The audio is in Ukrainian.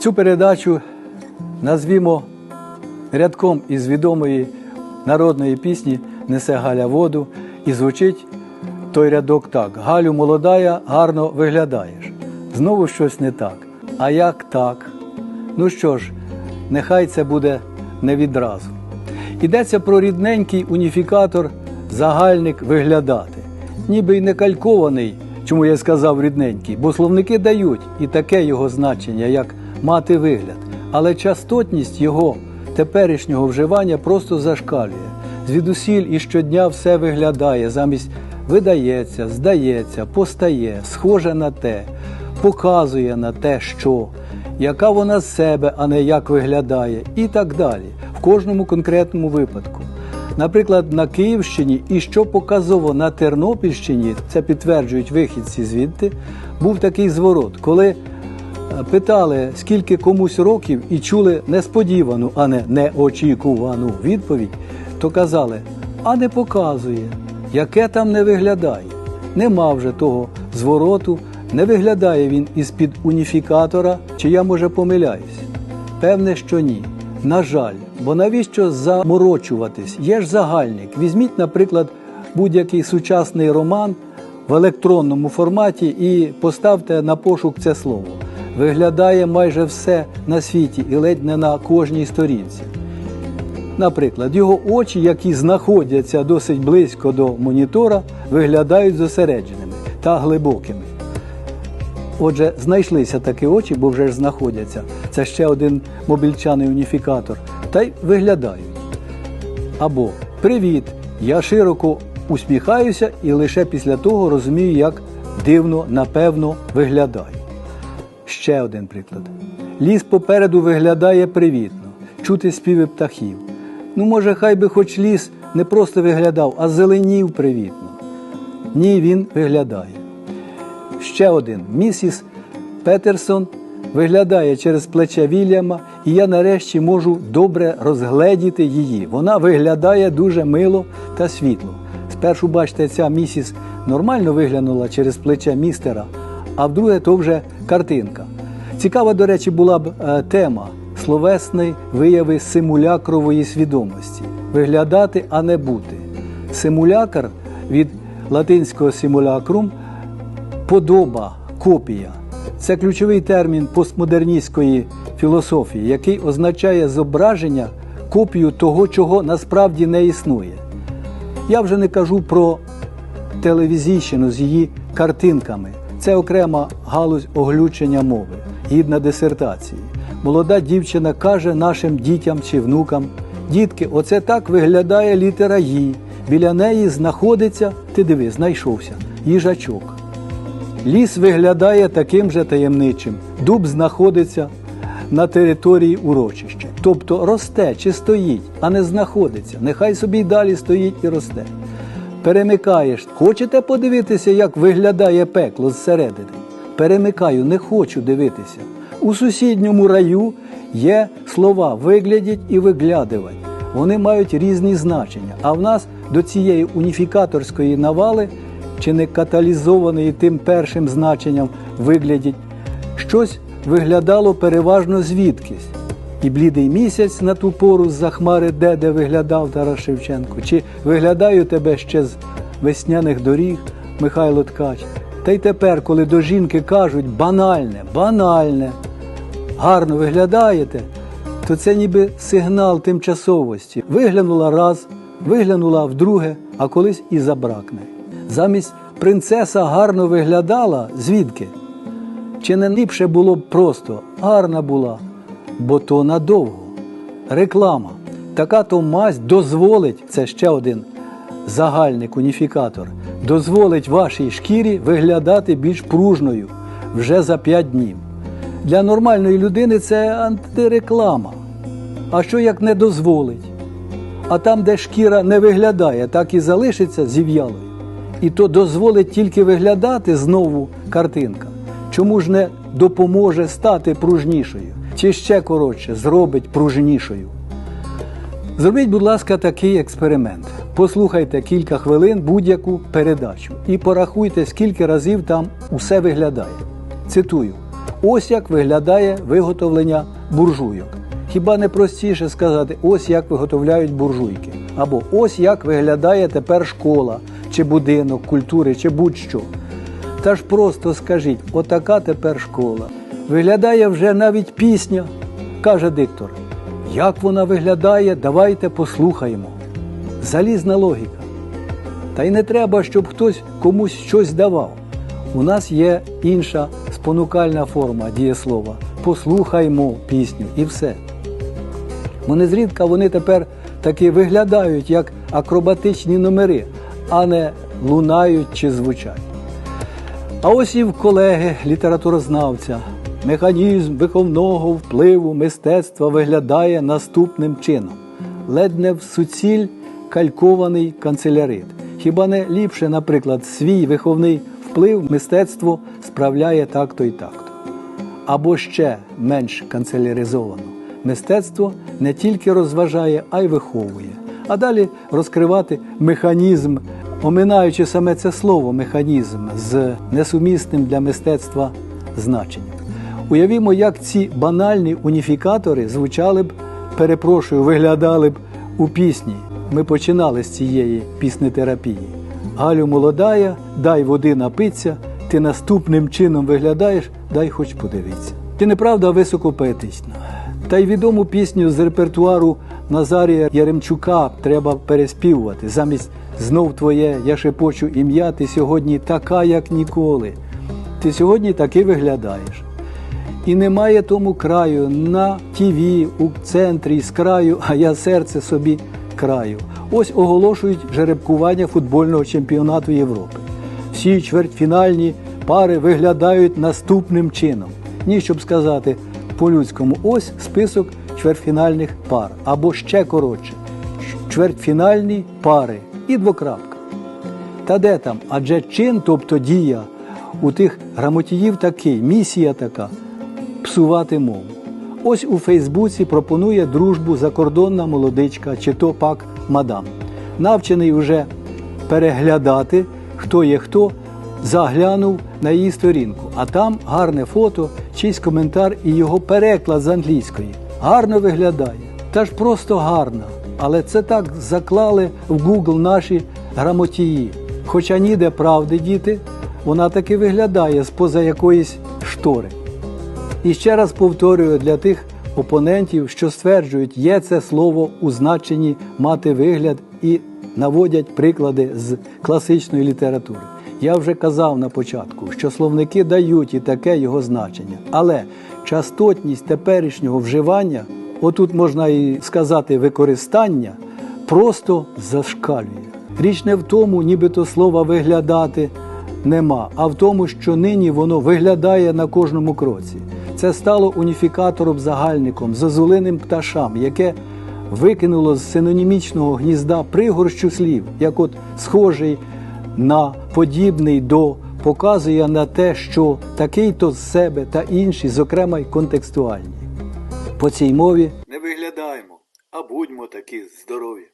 Цю передачу назвімо рядком із відомої народної пісні Несе Галя воду і звучить той рядок так: Галю молодая, гарно виглядаєш. Знову щось не так. А як так? Ну що ж, нехай це буде не відразу. Йдеться про рідненький уніфікатор загальник виглядати. Ніби й не калькований, чому я сказав рідненький, бо словники дають і таке його значення, як мати вигляд. Але частотність його теперішнього вживання просто зашкалює. Звідусіль і щодня все виглядає, замість видається, здається, постає, схоже на те, показує на те, що, яка вона з себе, а не як виглядає, і так далі, в кожному конкретному випадку. Наприклад, на Київщині і що показово на Тернопільщині, це підтверджують вихідці звідти, був такий зворот, коли питали, скільки комусь років, і чули несподівану, а не неочікувану відповідь, то казали, а не показує, яке там не виглядає. Нема вже того звороту, не виглядає він із-під уніфікатора, чи я може помиляюсь. Певне, що ні. На жаль, бо навіщо заморочуватись? Є ж загальник. Візьміть, наприклад, будь-який сучасний роман в електронному форматі і поставте на пошук це слово. Виглядає майже все на світі і ледь не на кожній сторінці. Наприклад, його очі, які знаходяться досить близько до монітора, виглядають зосередженими та глибокими. Отже, знайшлися такі очі, бо вже ж знаходяться. Це ще один мобільчаний уніфікатор. Та й виглядають. Або Привіт! Я широко усміхаюся і лише після того розумію, як дивно, напевно, виглядаю. Ще один приклад. Ліс попереду виглядає привітно, чути співи птахів. Ну, може, хай би хоч ліс не просто виглядав, а зеленів привітно. Ні, він виглядає. Ще один. Місіс Петерсон виглядає через плече Вільяма, і я нарешті можу добре розгледіти її. Вона виглядає дуже мило та світло. Спершу, бачите, ця місіс нормально виглянула через плече містера, а вдруге то вже картинка. Цікава, до речі, була б е, тема словесної вияви симулякрової свідомості виглядати, а не бути. Симулякр від латинського симулякрум подоба, копія. Це ключовий термін постмодерністської філософії, який означає зображення, копію того, чого насправді не існує. Я вже не кажу про телевізійщину з її картинками. Це окрема галузь оглючення мови, гідна дисертації. Молода дівчина каже нашим дітям чи внукам: дітки, оце так виглядає літера «Ї». Біля неї знаходиться, ти диви, знайшовся, їжачок. Ліс виглядає таким же таємничим. Дуб знаходиться на території урочища. Тобто росте чи стоїть, а не знаходиться. Нехай собі й далі стоїть і росте. Перемикаєш. Хочете подивитися, як виглядає пекло зсередини? Перемикаю, не хочу дивитися. У сусідньому раю є слова виглядіть і виглядувати. Вони мають різні значення. А в нас до цієї уніфікаторської навали чи не каталізованої тим першим значенням виглядіть, щось виглядало переважно звідкись. І блідий місяць на ту пору з-за хмари де, де виглядав Тарас Шевченко, чи виглядаю тебе ще з весняних доріг Михайло Ткач. Та й тепер, коли до жінки кажуть банальне, банальне, гарно виглядаєте, то це ніби сигнал тимчасовості. Виглянула раз, виглянула вдруге, а колись і забракне. Замість принцеса гарно виглядала, звідки? Чи не ліпше було б просто гарна була, бо то надовго. Реклама. Така то мазь дозволить, це ще один загальник, уніфікатор, дозволить вашій шкірі виглядати більш пружною вже за 5 днів. Для нормальної людини це антиреклама. А що як не дозволить? А там, де шкіра не виглядає, так і залишиться зів'ялою. І то дозволить тільки виглядати знову картинка. Чому ж не допоможе стати пружнішою? Чи ще коротше зробить пружнішою? Зробіть, будь ласка, такий експеримент. Послухайте кілька хвилин будь-яку передачу і порахуйте, скільки разів там усе виглядає. Цитую: ось як виглядає виготовлення буржуйок. Хіба не простіше сказати, ось як виготовляють буржуйки, або ось як виглядає тепер школа, чи будинок культури, чи будь-що. Та ж просто скажіть, отака тепер школа. Виглядає вже навіть пісня, каже диктор. Як вона виглядає, давайте послухаємо. Залізна логіка. Та й не треба, щоб хтось комусь щось давав. У нас є інша спонукальна форма дієслова. Послухаймо пісню і все. Вони зрідка вони тепер таки виглядають як акробатичні номери, а не лунають чи звучать. А ось і в колеги літературознавця. Механізм виховного впливу мистецтва виглядає наступним чином: ледь не в суціль калькований канцелярит. Хіба не ліпше, наприклад, свій виховний вплив мистецтво справляє так-то і так-то. Або ще менш канцеляризовано. Мистецтво не тільки розважає, а й виховує. А далі розкривати механізм, оминаючи саме це слово механізм з несумісним для мистецтва значенням. Уявімо, як ці банальні уніфікатори звучали б, перепрошую, виглядали б у пісні. Ми починали з цієї піснетерапії. Галю молодая, дай води напиться, ти наступним чином виглядаєш, дай хоч подивитися. Ти неправда високопоетична. Та й відому пісню з репертуару Назарія Яремчука треба переспівувати. Замість знов твоє я шепочу ім'я, ти сьогодні така, як ніколи. Ти сьогодні таки виглядаєш. І немає тому краю на тіві, у центрі з краю, а я серце собі краю. Ось оголошують жеребкування футбольного чемпіонату Європи. Всі чвертьфінальні пари виглядають наступним чином. Ні, щоб сказати по-людському, ось список чвертьфінальних пар, або ще коротше, чвертьфінальні пари і двокрапка. Та де там? Адже чин, тобто дія у тих грамотіїв такий, місія така псувати мову. Ось у Фейсбуці пропонує дружбу закордонна молодичка чи то пак мадам. Навчений уже переглядати, хто є хто, заглянув на її сторінку, а там гарне фото, чийсь коментар і його переклад з англійської. Гарно виглядає. Та ж просто гарна. Але це так заклали в Google наші грамотії. Хоча ніде правди діти, вона таки виглядає з-поза якоїсь штори. І ще раз повторюю для тих опонентів, що стверджують, є це слово у значенні мати вигляд і наводять приклади з класичної літератури. Я вже казав на початку, що словники дають і таке його значення, але частотність теперішнього вживання, отут можна і сказати використання, просто зашкалює. Річ не в тому, нібито слова виглядати нема, а в тому, що нині воно виглядає на кожному кроці. Це стало уніфікатором загальником, зозулиним пташам, яке викинуло з синонімічного гнізда пригорщу слів, як от схожий на подібний до показує на те, що такий-то з себе та інші, зокрема й контекстуальні. По цій мові не виглядаємо, а будьмо такі здорові.